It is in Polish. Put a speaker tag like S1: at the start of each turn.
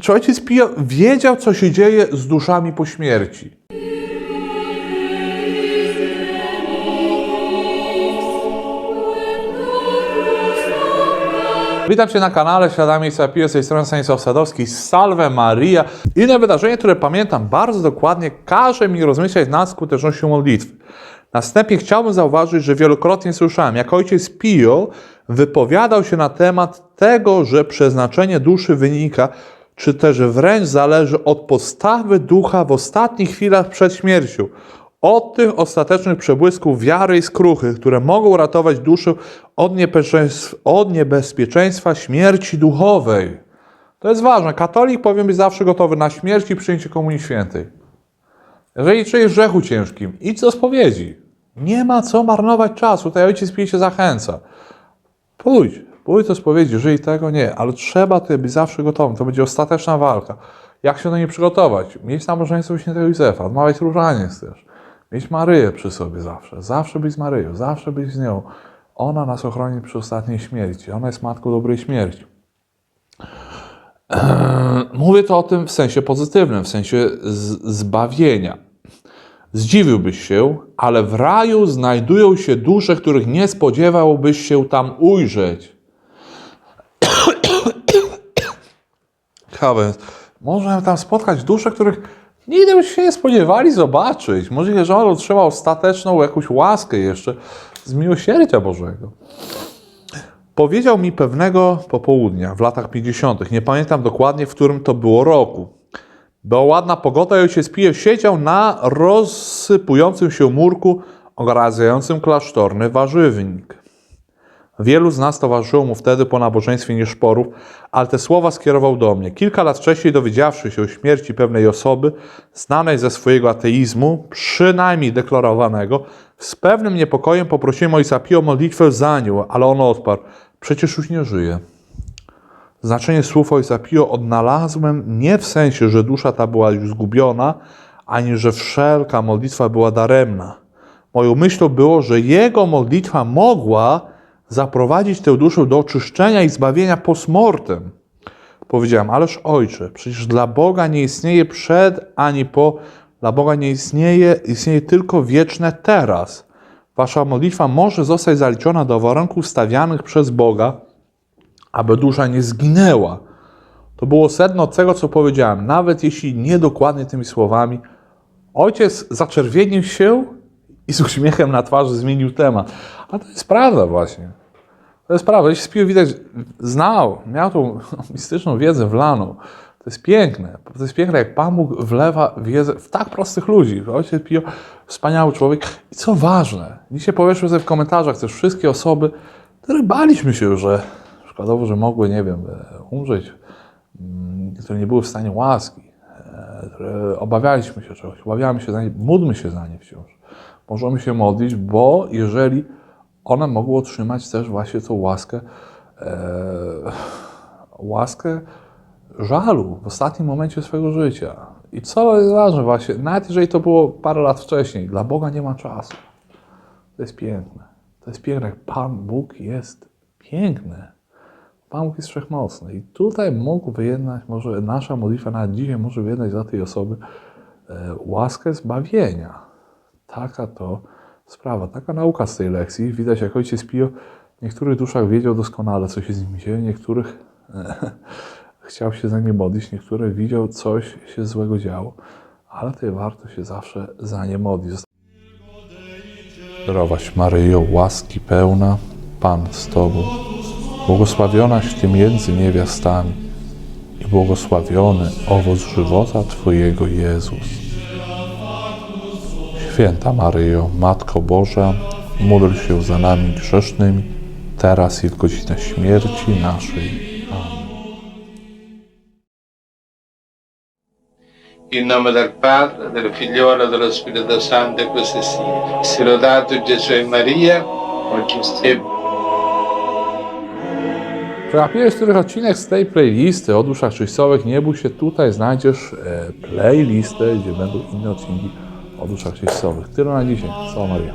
S1: Czy ojciec Pio wiedział, co się dzieje z duszami po śmierci? Witam Cię na kanale Świadami Sapio z tej strony Stanisław Sadowski. Salve Maria. Inne wydarzenie, które pamiętam bardzo dokładnie, każe mi rozmyślać nad skutecznością modlitwy. Następnie chciałbym zauważyć, że wielokrotnie słyszałem, jak ojciec Pio wypowiadał się na temat tego, że przeznaczenie duszy wynika, czy też wręcz zależy od postawy ducha w ostatnich chwilach przed śmiercią. Od tych ostatecznych przebłysków wiary i skruchy, które mogą ratować duszę od od niebezpieczeństwa śmierci duchowej. To jest ważne. Katolik powinien być zawsze gotowy na śmierć i przyjęcie Komunii Świętej. Jeżeli czujesz grzechu ciężkim, idź do spowiedzi. Nie ma co marnować czasu. Tutaj ojciec Pio się zachęca. Pójdź, pójdź do spowiedzi, żyj tego, nie, ale trzeba tutaj być zawsze gotowym. To będzie ostateczna walka. Jak się do niej przygotować? Mieć nabożeństwo świętego Józefa, odmawiać różaniec też. Mieć Maryję przy sobie zawsze. Zawsze być z Maryją, zawsze być z nią. Ona nas ochroni przy ostatniej śmierci. Ona jest matką dobrej śmierci. Mówię to o tym w sensie pozytywnym, w sensie zbawienia. Zdziwiłbyś się, ale w raju znajdują się dusze, których nie spodziewałbyś się tam ujrzeć. Ciekawe. Można tam spotkać dusze, których nigdy byś się nie spodziewali zobaczyć. Możliwe, że on otrzymał ostateczną jakąś łaskę jeszcze z miłosierdzia Bożego. Powiedział mi pewnego popołudnia w latach 50., nie pamiętam dokładnie, w którym to było roku. Była ładna pogoda i ojciec Pio siedział na rozsypującym się murku ogradzającym klasztorny warzywnik. Wielu z nas towarzyszyło mu wtedy po nabożeństwie nieszporów, ale te słowa skierował do mnie. Kilka lat wcześniej, dowiedziawszy się o śmierci pewnej osoby, znanej ze swojego ateizmu, przynajmniej deklarowanego, z pewnym niepokojem poprosiłem ojca Pio o modlitwę za nią, ale on odparł, przecież już nie żyje. Znaczenie słów ojca Pio odnalazłem nie w sensie, że dusza ta była już zgubiona, ani że wszelka modlitwa była daremna. Moją myślą było, że jego modlitwa mogła zaprowadzić tę duszę do oczyszczenia i zbawienia postmortem. Powiedziałem, ależ ojcze, przecież dla Boga nie istnieje przed ani po, dla Boga nie istnieje, istnieje tylko wieczne teraz. Wasza modlitwa może zostać zaliczona do warunków stawianych przez Boga, aby dusza nie zginęła. To było sedno tego, co powiedziałem, nawet jeśli niedokładnie tymi słowami. Ojciec zaczerwienił się i z uśmiechem na twarzy zmienił temat. A to jest prawda właśnie. To jest prawda. Jeśli Pio widać znał, miał tą mistyczną wiedzę wlaną. To jest piękne. To jest piękne, jak Pan Bóg wlewa wiedzę w tak prostych ludzi. Ojciec Pio, wspaniały człowiek. I co ważne, dzisiaj powieszmy sobie w komentarzach też wszystkie osoby, które baliśmy się, że szkodowo, że mogły, nie wiem, umrzeć, mm, które nie były w stanie łaski, e, które obawialiśmy się czegoś, obawiamy się za nie, módlmy się za nie wciąż. Możemy się modlić, bo jeżeli one mogły otrzymać też właśnie tą łaskę, e, łaskę żalu w ostatnim momencie swojego życia. I co jest ważne właśnie, nawet jeżeli to było parę lat wcześniej, dla Boga nie ma czasu. To jest piękne. To jest piękne, Pan Bóg jest piękny. Pan Bóg jest wszechmocny. I tutaj mógł wyjednać, może nasza modlitwa nawet dzisiaj może wyjednać dla tej osoby e, łaskę zbawienia. Taka to sprawa, taka nauka z tej lekcji. Widać, jak ojciec Pio w niektórych duszach wiedział doskonale, co się z nimi dzieje, niektórych chciał się za nie modlić, niektóre widział, coś się złego działo, ale tutaj warto się zawsze za nie modlić. Zdrowaś Maryjo, łaski pełna, Pan z Tobą, błogosławionaś Ty między niewiastami i błogosławiony owoc żywota Twojego Jezus. Święta Maryjo, Matko Boża, módl się za nami grzesznymi, teraz i w godzinę śmierci naszej.
S2: In nome del Padre, del Figliolo e dello Spirito Santo, così sia. Si lodato Gesù e Maria, oggi sempre.
S1: Przegapiłeś których odcinek z tej playlisty o duszach czyścowych, nie bój się, tutaj znajdziesz e, playlistę, gdzie będą inne odcinki o duszach czyścowych. Tyle na dzisiaj. Cała Maria.